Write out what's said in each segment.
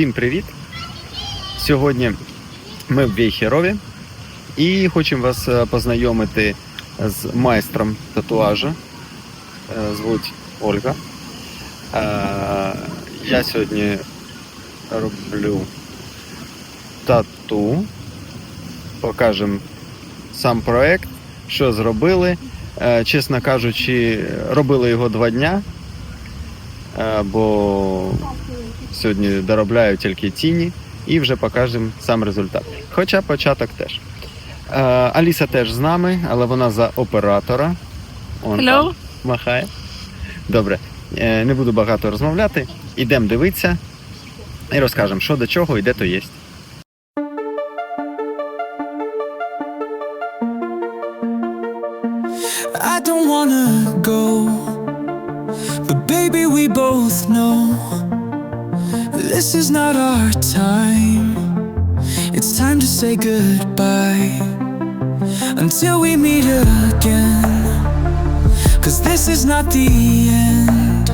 Всім привіт! Сьогодні ми в Вейхерові і хочемо вас е, познайомити з майстром татуажа. Е, Звуть Ольга. Е, Я сьогодні роблю тату. Покажемо сам проект, що зробили. Чесно кажучи, робили його два дня, бо сьогодні доробляю тільки тіні і вже покажемо сам результат. Хоча початок теж. Е, Аліса теж з нами, але вона за оператора. Он Hello. там махає. Добре, е, не буду багато розмовляти. Ідемо дивитися і розкажемо, що до чого і де то є. I don't wanna go, but baby, we both know this is not our time. It's time to say goodbye until we meet again. Cause this is not the end,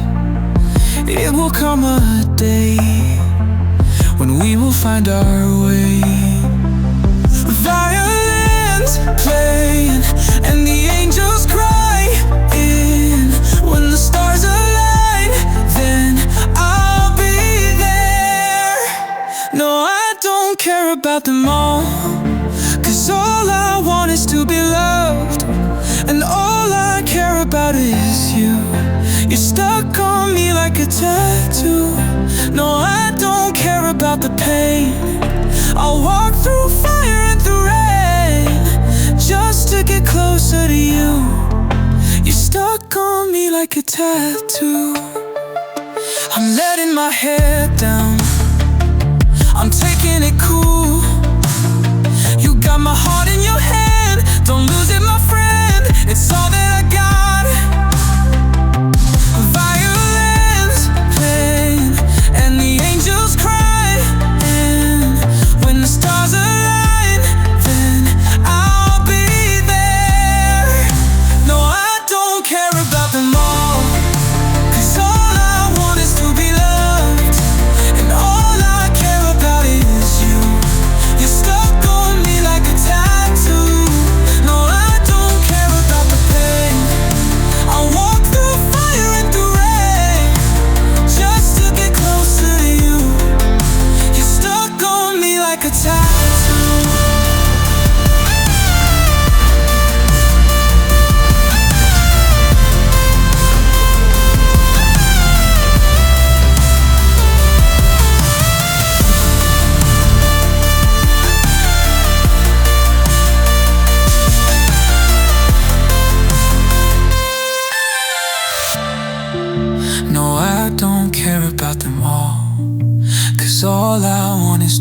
it will come a day when we will find our way. Violins playing tattoo. No, I don't care about the pain. I'll walk through fire and through rain just to get closer to you. You're stuck on me like a tattoo. I'm letting my hair down. I'm taking it cool. You got my heart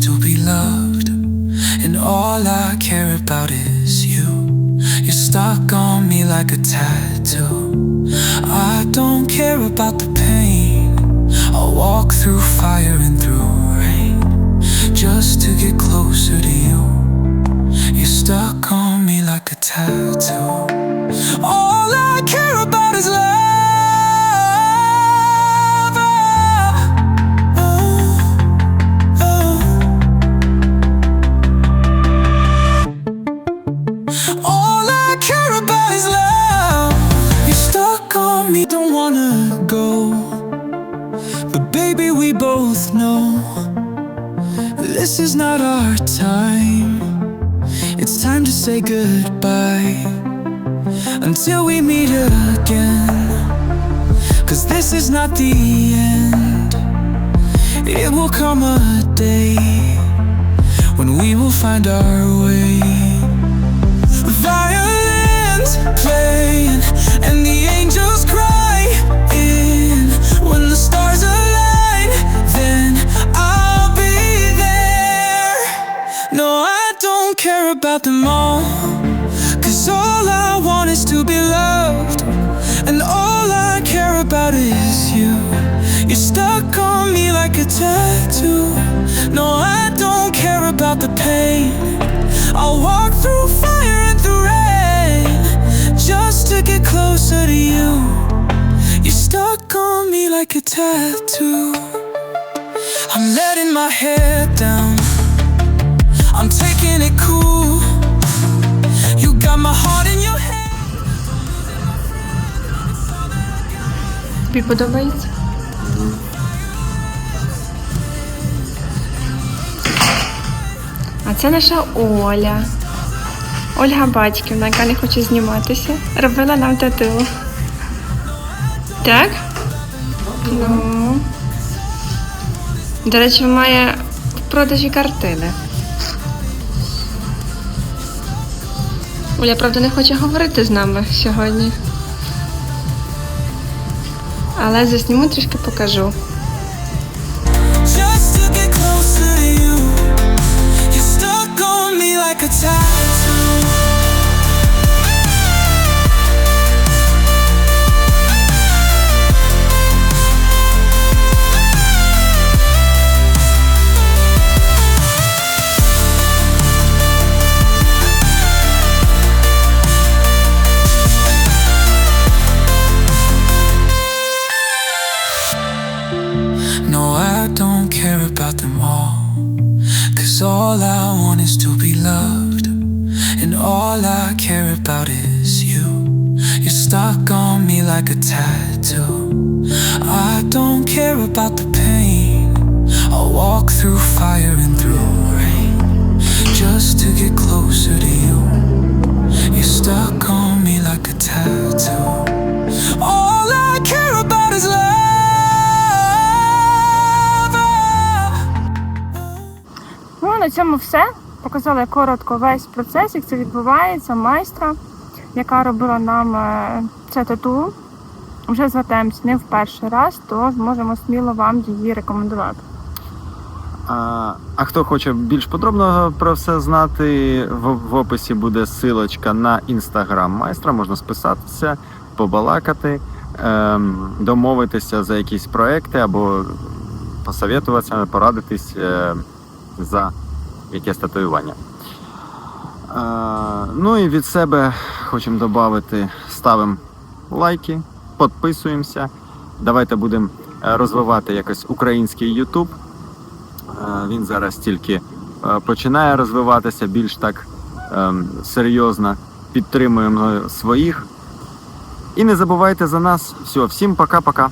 to be loved. And all I care about is you. You're stuck on me like a tattoo. I don't care about the pain. I'll walk through fire and through rain just to get closer to you. You're stuck on me like a tattoo. Me, don't wanna go. But baby, we both know this is not our time. It's time to say goodbye until we meet again. Cause this is not the end. It will come a day when we will find our way. Violins playing and the angels about is you. You're stuck on me like a tattoo. No, I don't care about the pain. I'll walk through fire and through rain just to get closer to you. You're stuck on me like a tattoo. I'm letting my head down. I'm taking it cool. You got my heart Тобі подобається? А це наша Оля. Ольга Батьківна, яка не хоче зніматися, робила нам тату. Так? Ну. До речі, має в продажі картини. Оля, правда, не хоче говорити з нами сьогодні. Але засніму трішки покажу. Them all. Cause all I want is to be loved. And all I care about is you. You're stuck on me like a tattoo. I don't care about the pain. I'll walk through fire and through rain. Just to get closer to you. You're stuck on me like a tattoo. На цьому все. Показала коротко весь процес, як це відбувається, майстра, яка робила нам е, це тату. Вже звертаємось не в перший раз, то зможемо сміло вам її рекомендувати. А, а хто хоче більш подробно про все знати, в, в описі буде силочка на інстаграм майстра. Можна списатися, побалакати, ем, домовитися за якісь проекти або посоветуватися, порадитись е, за якесь татуювання. Е, ну і від себе хочемо додати, ставимо лайки, підписуємося. Давайте будемо розвивати якось український YouTube. Е, Він зараз тільки е, починає розвиватися більш так ем, серйозно. Підтримуємо своїх. І не забувайте за нас. Все, всім пока-пока.